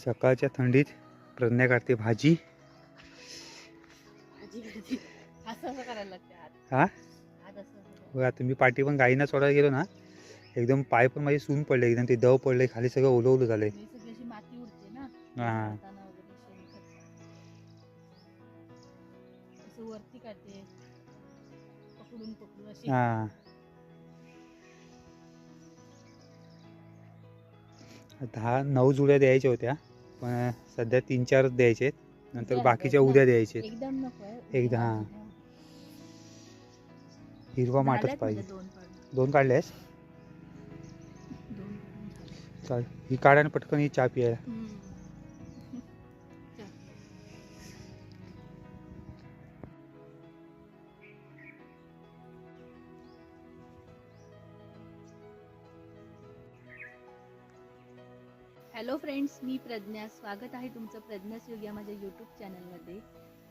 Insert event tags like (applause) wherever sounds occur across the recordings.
सकाळच्या थंडीत प्रज्ञा काढते भाजी. हा? आता मी पाठी पण गाईना सोडायला गेलो ना एकदम पाय पण माझे सून पडले एकदम ते दव पडले खाली सगळं ओलं ओलं झालंय ही. हा. दहा नऊ जुड्या द्यायच्या होत्या. पण सध्या तीन चार द्यायचे आहेत. नंतर बाकीच्या उद्या. द्यायचे आहेत. एकदा, हा. हिरवा माठच झाल्यात पाहिजे दोन पाडून झाले. चाल ही काढा आणि पटकन ही चहा पियाला मी प्रज्ञा. स्वागत आहे तुमचं प्रज्ञास योग या माझ्या यूट्यूब चॅनलमध्ये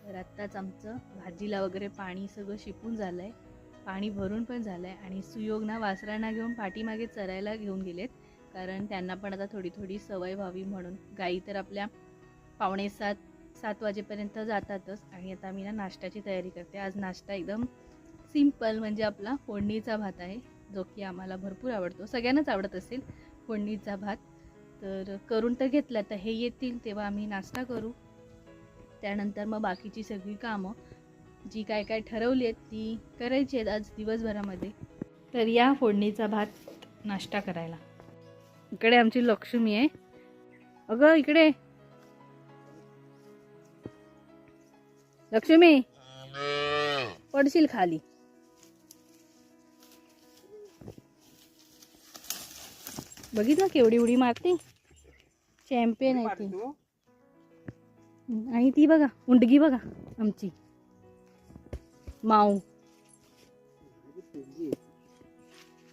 तर आत्ताच आमचं भाजीला वगैरे पाणी सगळं शिपून झालं आहे पाणी भरून पण झालं आहे आणि सुयोग ना वासरांना घेऊन पाठीमागे चरायला घेऊन गेलेत. कारण त्यांना पण आता थोडी थोडी सवय व्हावी म्हणून. गाई तर आपल्या पावणे सात सात वाजेपर्यंत जातातच. आणि आता मी ना नाश्त्याची तयारी करते. आज नाश्ता एकदम सिंपल म्हणजे आपला फोडणीचा भात आहे जो की आम्हाला भरपूर आवडतो. सगळ्यांनाच आवडत असेल फोडणीचा भात. तर करून तर घेतला तर हे येतील तेव्हा आम्ही नाश्ता करू. त्यानंतर मग बाकीची सगळी कामं जी काय काय ठरवली आहेत ती करायची आहेत आज दिवसभरामध्ये. तर या फोडणीचा भात नाश्ता करायला. इकडे आमची लक्ष्मी आहे. अगं इकडे. लक्ष्मी पडशील खाली. बघितलं केवढी उडी मारते? चॅम्पियन आहे ती. आणि ती बघा उंडगी बघा आमची. माऊ.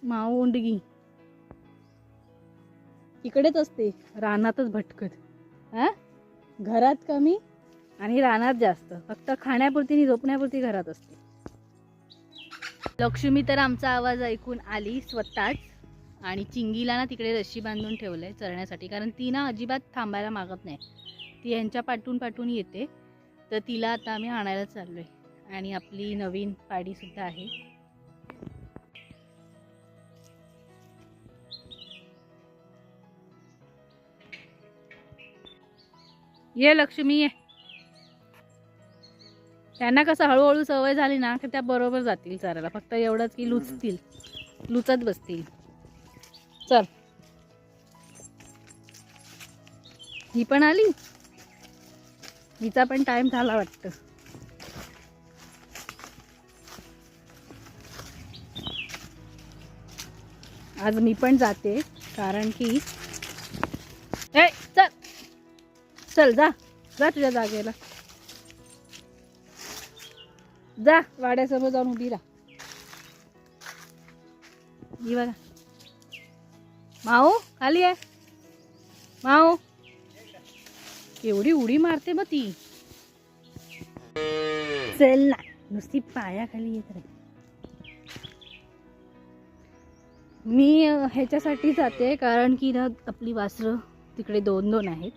माऊ उंडगी. इकडेच असते रानातच भटकत. हा? घरात कमी आणि रानात जास्त. फक्त खाण्यापुरती आणि झोपण्यापुरती घरात असते. लक्ष्मी तर आमचा आवाज ऐकून आली स्वतःच. आणि चिंगीला ना तिकडे रशी बांधून ठेवलं आहे चरण्यासाठी. कारण ती ना अजिबात थांबायला मागत नाही. ती यांच्या पाठून पाठून येते. तर तिला आता आम्ही आणायला आहे आणि आपली नवीन पाडीसुद्धा आहे. ये लक्ष्मी ये. त्यांना कसं हळूहळू सवय झाली ना की त्या बरोबर जातील चारायला. फक्त एवढंच की लुचतील. लुचत बसतील. चल. ही पण आली? हिचा पण टाइम झाला वाटतं. आज मी पण जाते कारण की ए चल. चल जा. जा तुझ्या जागेला. जा वाड्यासमोर जाऊन उभी राहा. ही बघा. माऊ खाली आहे. माऊ. केवढी उडी मारते मग ती. चल ना नुसती पायाखाली येत रे मी ह्याच्यासाठी जाते कारण की ना आपली वासरं तिकडे दोन दोन आहेत.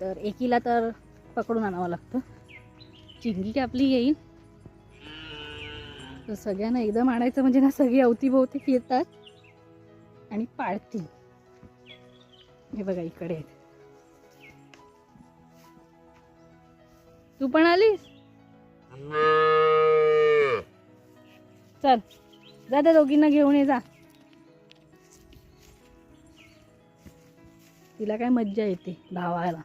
तर एकीला तर पकडून आणावं लागतं. चिंगी काय आपली येईल. तर सगळ्यांना एकदम आणायचं म्हणजे ना सगळी अवतीभोवती फिरतात. आणि पाळतील हे बघा इकडे तू पण आलीस? चल जा त्या दोघींना घेऊन ये जा. तिला काय मज्जा येते धावायला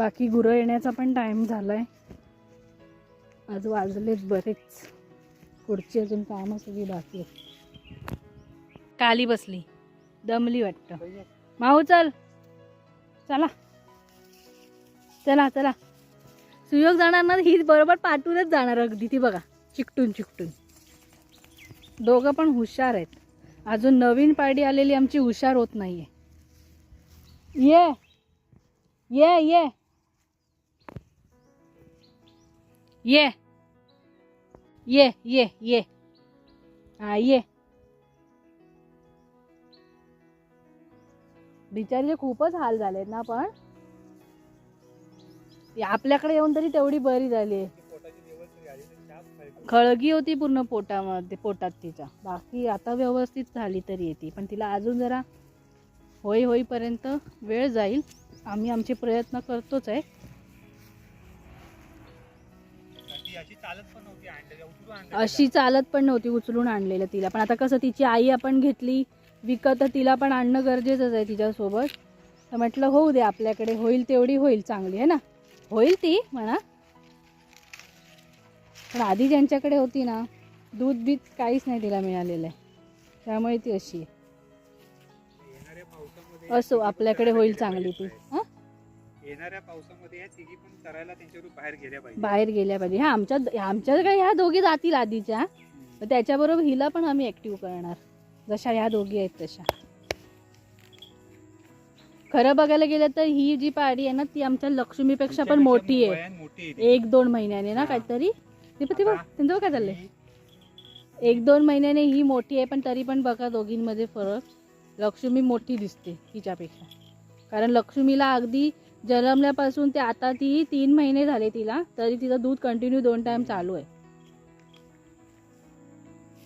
बाकी गुरं येण्याचा पण टाईम झाला आहे आज वाजलेत बरेच. पुढची अजून कामं सगळी बाकी आहेत. काली बसली. दमली वाटतं. माऊ चल. चला. चला चला. सुयोग जाणार ना ही बरोबर पाठवूनच जाणार अगदी ती बघा. चिकटून चिकटून. दोघं पण हुशार आहेत. अजून नवीन पाडी आलेली आमची हुशार होत नाही आहे ये. ये ये. ये ये ये ये. हा ये. बिचारीचे खूपच हाल झालेत ना पण. आपल्याकडे येऊन तरी तेवढी बरी झाली खळगी होती पूर्ण पोटामध्ये पोटात तिच्या बाकी आता व्यवस्थित झाली तरी येते. पण तिला अजून जरा होई होईपर्यंत वेळ जाईल. आम्ही आमचे प्रयत्न करतोच आहे. अशी चालत पण नव्हती उचलून आणलेलं तिला पण आता कसं तिची आई आपण घेतली विकत तर तिला पण आणणं गरजेचंच आहे तिच्यासोबत तर म्हटलं होऊ दे आपल्याकडे होईल तेवढी होईल चांगली आहे ना होईल ती म्हणा पण आधी ज्यांच्याकडे होती ना दूध बीत काहीच नाही तिला मिळालेलं आहे त्यामुळे ती अशी आहे असो, आपल्याकडे होईल चांगली. ती. हं? येणाऱ्या पावसामध्ये या तिघी पण चरायला त्यांच्यावर बाहेर गेल्या पाहिजे. बाहेर गेल्या पाहिजे. ह्या आमच्या आमच्या काय ह्या दोघी जातील आधीच्या त्याच्याबरोबर हिला पण आम्ही ऍक्टिव्ह करणार. जशा ह्या दोघी आहेत तशा. खरं बघायला गेलं तर ही जी पाडी आहे ना ती आमच्या लक्ष्मीपेक्षा पण मोठी आहे. एक दोन महिन्याने ना. काहीतरी? ते पण ते बघ त्यांचं बघ काय चाललंय एक दोन महिन्याने ही मोठी आहे पण तरी पण बघा दोघींमध्ये फरक. लक्ष्मी मोठी दिसते हिच्यापेक्षा कारण लक्ष्मीला अगदी जन्मल्यापासून ते आता ती तीन महिने झाले तिला तरी तिचं दूध कंटिन्यू दोन टाइम चालू आहे.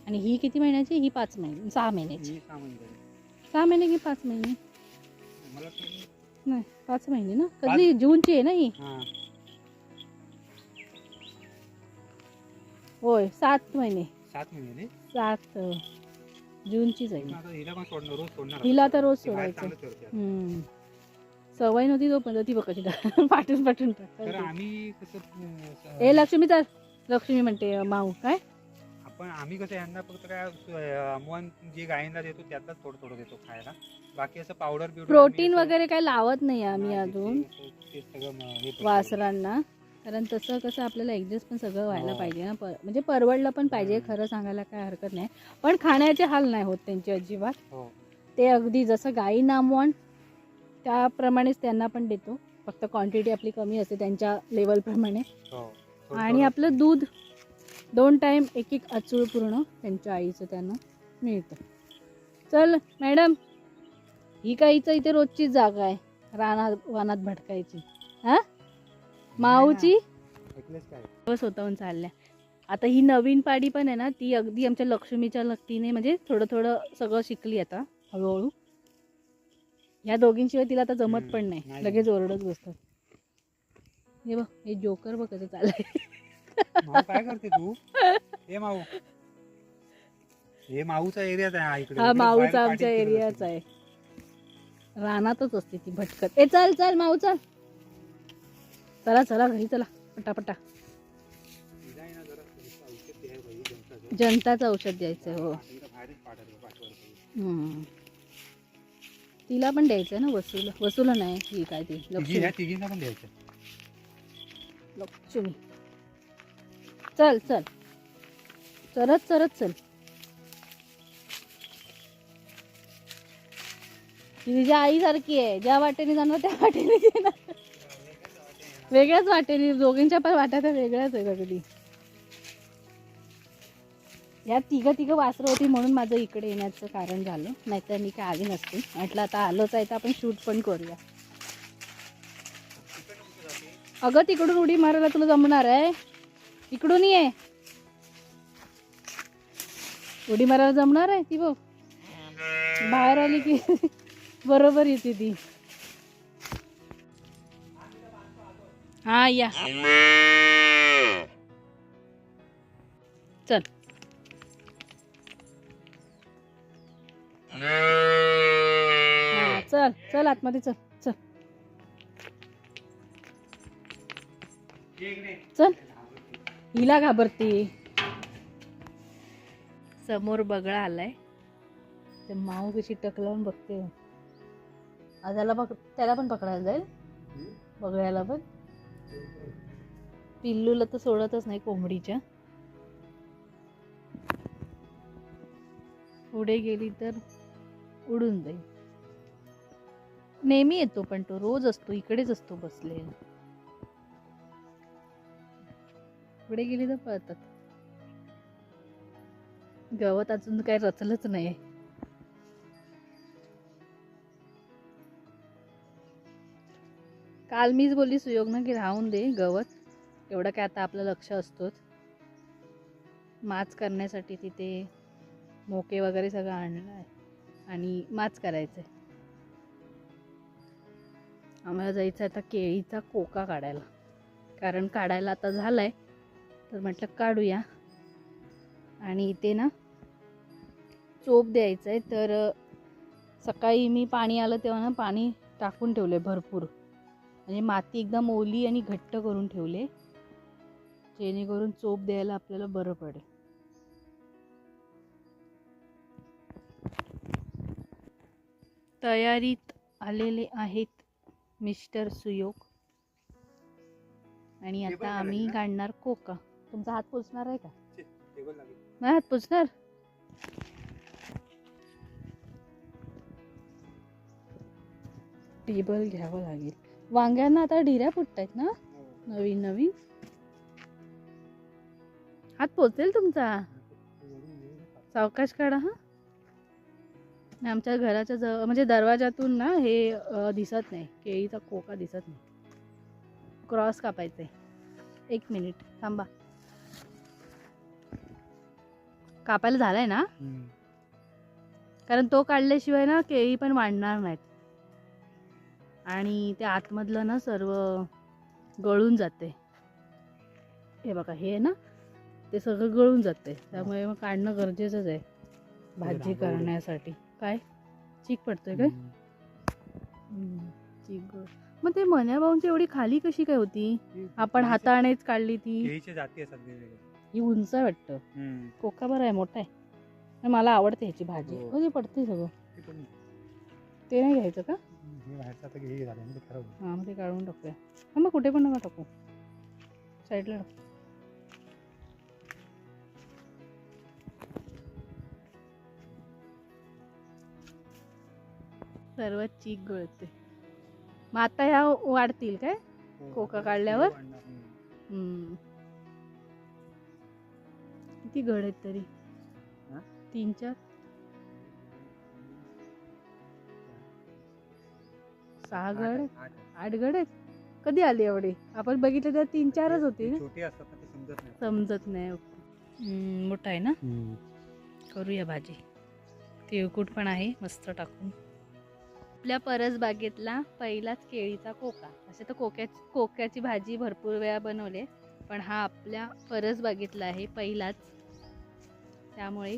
आणि ही किती महिन्याची? ही पाच महिने सहा महिन्याची. सहा महिने झाली. सहा महिने की पाच महिने? नाही. पाच महिने ना? कधी? जूनची आहे ना ही. होय सात महिने. सात महिने सात जूनचीच आहे. हिला सोडणार. रोज सोडायचं. सवय नव्हती तो पण ती (laughs) पाठून पाठून तर टाकायची. आम्ही कसं अं, ए लक्ष्मी तर लक्ष्मी म्हणते माऊ काय? आपण आम्ही कसं यांना फक्त काय अं, अमवान जे गायींना देतो त्यातच थोडं थोडं देतो खायला. बाकी असं पावडर बिवडर प्रोटीन वगैरे काय लावत नाही आम्ही अजून. ते सगळं म- हे करतो. वासरांना. कारण तसं कसं आपल्याला ऍडजस्ट पण सगळं व्हायला हो. पाहिजे ना. प- म्हणजे परवडलं पण पाहिजे हम्म. खरं सांगायला काय हरकत नाही. पण खाण्याचे हाल नाही होत त्यांची अजिबात. हो. ते अगदी जसं गाई नामवण त्याप्रमाणेच त्यांना पण देतो. फक्त क्वांटिटी आपली कमी असते त्यांच्या लेवलप्रमाणे हो आणि आपलं दूध दोन टाइम एक एक अचूळ पूर्ण त्यांच्या आईचं त्यांना मिळतं. चल मॅडम ही काहीचं इथे रोजचीच जागा आहे? रानात वनात भटकायची हा? माऊची? बस स्वतःहून चालल्या. आता ही नवीन पाडी पण आहे ना ती अगदी आमच्या लक्ष्मीच्या लक्तीने म्हणजे थोडं थोडं सगळं शिकली आता हळूहळू. ह्या दोघींशिवाय तिला आता जमत हम्म, पण नाही. लगेच ओरडत बसतात. हे बघ हे जोकर बघ कसं चाललंय काय करते तू? हे माऊ. हे माऊचा एरियाच आहे हा इकडे. हा माऊचा आमच्या एरियाच. आहे. रानातच असते ती भटकत. ए चल चल माऊ चल. चला चला घरी चला. पटापटा. जनताचं. औषध द्यायचंय हो. तिला पण द्यायचंय ना वसूल? वसूल नाही ही काय ती? लक्ष्मी. तिघींना पण द्यायचं. लक्ष्मी. चल चल. चरत चरत चल. ती तिच्या आईसारखी आहे ज्या वाटेने जाणार त्या वाटेने येणार वेगळ्याच वाटेने दोघींच्या पण वाट्या तर वेगळ्याच आहे अगदी या तिघं तिघं वासरं होती म्हणून माझं इकडे येण्याचं कारण झालं. नाहीतर मी काय आली नसते. म्हटलं आता आलोच आहे तर आपण शूट पण करूया. अगं तिकडून उडी मारायला तुला जमणार आहे? इकडून ये. उडी मारायला जमणार आहे ती बघ. बाहेर आली की (laughs) बरोबर येते ती. हा या. चल. हा, चल चल आतमध्ये चल चल. चल. हिला घाबरते. समोर बगळा आलाय. ते माऊ कशी टक लावून बघते. आ, त्याला पक त्याला पण पकडायला जाईल. बगळ्याला पण. पिल्लूला तर सोडतच नाही कोंबडीच्या. पुढे गेली तर उडून जाईल. नेहमी येतो पण तो रोज असतो इकडेच असतो बसलेला. पुढे गेली तर पळतात. गवत अजून काही रचलंच नाही. काल मीच बोलली सुयोगनं की राहून दे गवत. एवढं काय आता आपलं लक्ष असतोच. माच करण्यासाठी तिथे मोके वगैरे सगळं आणलं आहे आणि माच करायचं आहे आम्हाला जायचं आता केळीचा कोका काढायला. कारण काढायला आता झालाय. तर म्हटलं काढूया. आणि इथे ना चोप द्यायचं आहे तर सकाळी मी पाणी आलं तेव्हा ना पाणी टाकून ठेवले भरपूर. म्हणजे माती एकदम ओली आणि घट्ट करून ठेवले. जेणेकरून चोप द्यायला आपल्याला बरं पडेल. तयारीत आलेले आहेत मिस्टर सुयोग. आणि आता आम्ही? काढणार कोका. तुमचा हात पोचणार आहे का? माझा हात पोचणार टेबल घ्यावं लागेल. वांग्यांना आता ढिऱ्या फुटत आहेत ना? हो. नवीन नवीन? हात पोचेल तुमचा? सावकाश काढा हा. आमच्या घराच्या जवळ म्हणजे दरवाजातून ना हे दिसत नाही. केळीचा कोका दिसत नाही. क्रॉस कापायचा आहे एक मिनिट थांबा. कापायला झालाय ना. कारण तो काढल्याशिवाय ना केळी पण वाढणार नाहीत. आणि ते आतमधलं ना सर्व गळून जाते. हे बघा हे ना ते सगळं गळून जाते. त्यामुळे मग काढणं गरजेचंच आहे. भाजी. करण्यासाठी. काय? चीक पडतोय काय? चीक मग ते मन्या भाऊंची एवढी खाली कशी काय होती? आपण हातानेच काढली ती. केळीच्या जाती असतात वेगवेगळ्या ही उंच वाटतं. हम्म. कोका बरं आहे मोठा आहे. आणि मला आवडते ह्याची भाजी. हो. हो ती पडते सगळं. ते पण ते नाही घ्यायचं का? हे बाहेरचं आता हे झालं ना ते खराब होईल. हां मग ते काढून टाकूया. हां मग कुठे पण नका टाकू. साईडला टाकू. सर्व चीक गळते. मग आता ह्या वाढतील काय? हो, कोका काढल्यावर? किती गड आहेत तरी? तीन चार? सहा गड आठ. गड आहेत कधी आले एवढे? आपण बघितले तर तीन चारच होते ना? समजत नाही. मोठा आहे ना. करूया भाजी. तिळकूट पण आहे मस्त टाकून. आपल्या परस बागेतला पहिलाच केळीचा कोका. असे तर कोक्या कोक्याची भाजी भरपूर वेळा बनवले पण हा आपल्या परस बागेतला आहे पहिलाच. त्यामुळे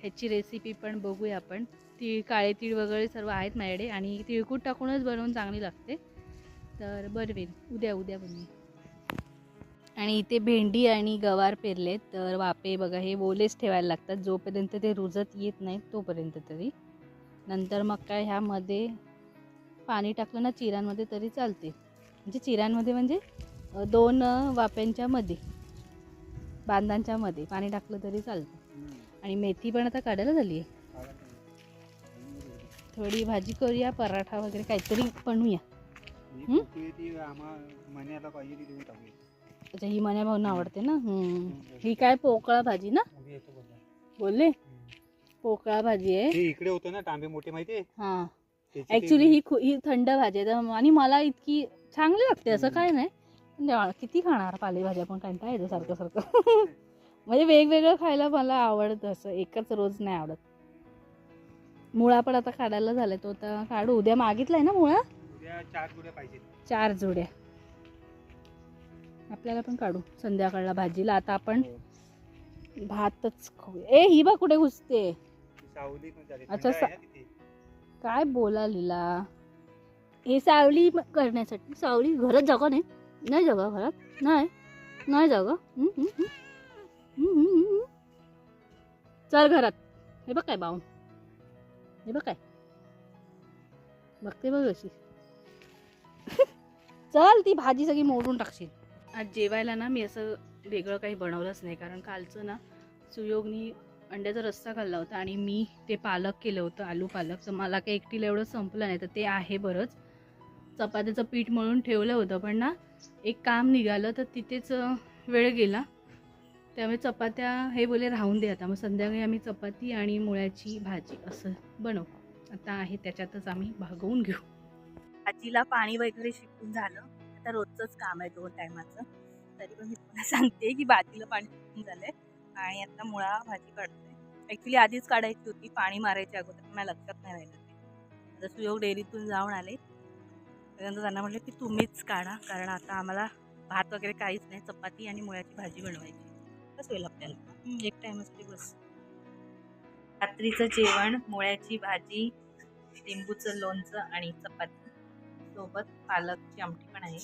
ह्याची रेसिपी पण बघूया आपण. तीळ काळे तीळ वगैरे सर्व आहेत माझ्याकडे आणि तिळकूट टाकूनच बनवून चांगली लागते. तर बनवेन उद्या उद्या बनवेन आणि इथे भेंडी आणि गवार पेरलेत तर वापे बघा हे ओलेच ठेवायला लागतात जोपर्यंत ते रुजत येत नाहीत तोपर्यंत तरी. नंतर मग काय ह्यामध्ये पाणी टाकलं ना चिरांमध्ये तरी चालते. म्हणजे चिरांमध्ये म्हणजे दोन वाप्यांच्या मध्ये बांधांच्या मध्ये पाणी टाकलं तरी चालतं. आणि मेथी पण आता काढायला झाली आहे. थोडी भाजी करूया पराठा वगैरे काहीतरी बनवूया. अच्छा ही मन्या भाऊना आवडते ना? हम्म. ही काय पोकळा भाजी ना? बोलला. पोकळा भाजी आहे. इकडे होतं ना तांबे मोठे माहितीये हां. त्याची ते- ऍक्च्युली ही खू- ही थंड भाजी आहे. तर- आणि मला इतकी चांगली लागते असं. काय नाही. पण देवा, किती खाणार पालेभाज्या पण कंटाळा येतो सारखं सारखं? (laughs) म्हणजे वेगवेगळं खायला मला आवडतं असं. एकच रोज नाही आवडत. मुळा पण आता काढायला झालाय तो आता काढू. उद्या मागितलाय ना मुळा? उद्या चार जुड्या पाहिजे चार जोड्या. आपल्याला पण काढू. संध्याकाळला भाजीला. आता आपण हो. भातच खाऊया. ए ही बा कुठे घुसते. सावली पण झाली. अच्छा, थंड आहे ना तिथे. काय बोला लीला. हे सावली म- करण्यासाठी सावली घरात जागा नाही. नाही जागा घरात. नाही. नाही जागा. हम्म, हम्म, हम्म. हम्म, हम्म, हम्म. चल घरात. हे बघ काय बाऊन हे बघ काय. बघते बघ अशी. (laughs) चल ती भाजी सगळी मोडून टाकशील. आज जेवायला ना मी असं वेगळं काही बनवलंच नाही. कारण कालचं ना सुयोगनी अंड्याचा रस्सा खाल्ला होता आणि मी ते पालक केलं होतं आलू पालक. तर मला काही एकटीला एवढं संपलं नाही तर ते आहे बरंच. चपात्याचं पीठ मळून ठेवलं होतं पण ना एक काम निघालं तर तिथेच वेळ गेला. त्यामुळे चपात्या हे बोले राहून दे आता. मग संध्याकाळी आम्ही चपाती आणि मुळ्याची भाजी असं बनवू. आता आहे त्याच्यातच आम्ही भागवून घेऊ. भाजीला पाणी वगैरे शिकून झालं. आता रोजचंच काम आहे दोन टायमाचं. तरी पण मी तुम्हाला सांगते की भाजीला पाणी शिकून आहे आणि आता मुळा भाजी काढतोय. ॲक्च्युली आधीच काढायची होती पाणी मारायच्या अगोदर मला लक्षात नाही राहिलं ते. आता सुयोग डेअरीतून जाऊन आले. त्यानंतर त्यांना म्हटलं की तुम्हीच काढा कारण आता आम्हाला भात वगैरे काहीच नाही चपाती आणि मुळ्याची भाजी बनवायची. कसं होईल आपल्याला. एक टाइमच असते बस. रात्रीचं जेवण मुळ्याची भाजी लिंबूचं लोणचं आणि चपाती. सोबत पालकची आमटी पण आहे.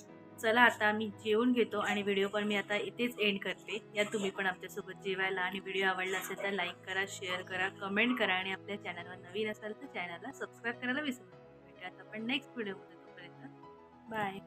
चला आता मी जेवून घेतो आणि व्हिडिओ पण मी आता इथेच एंड करते. या तुम्ही पण आमच्यासोबत जेवायला आणि व्हिडिओ आवडला असेल तर लाईक करा शेअर करा कमेंट करा आणि आपल्या चॅनलवर नवीन असाल तर चॅनलला सबस्क्राईब करायला विसरू नका. भेटूयात आपण नेक्स्ट व्हिडिओमध्ये तोपर्यंत बाय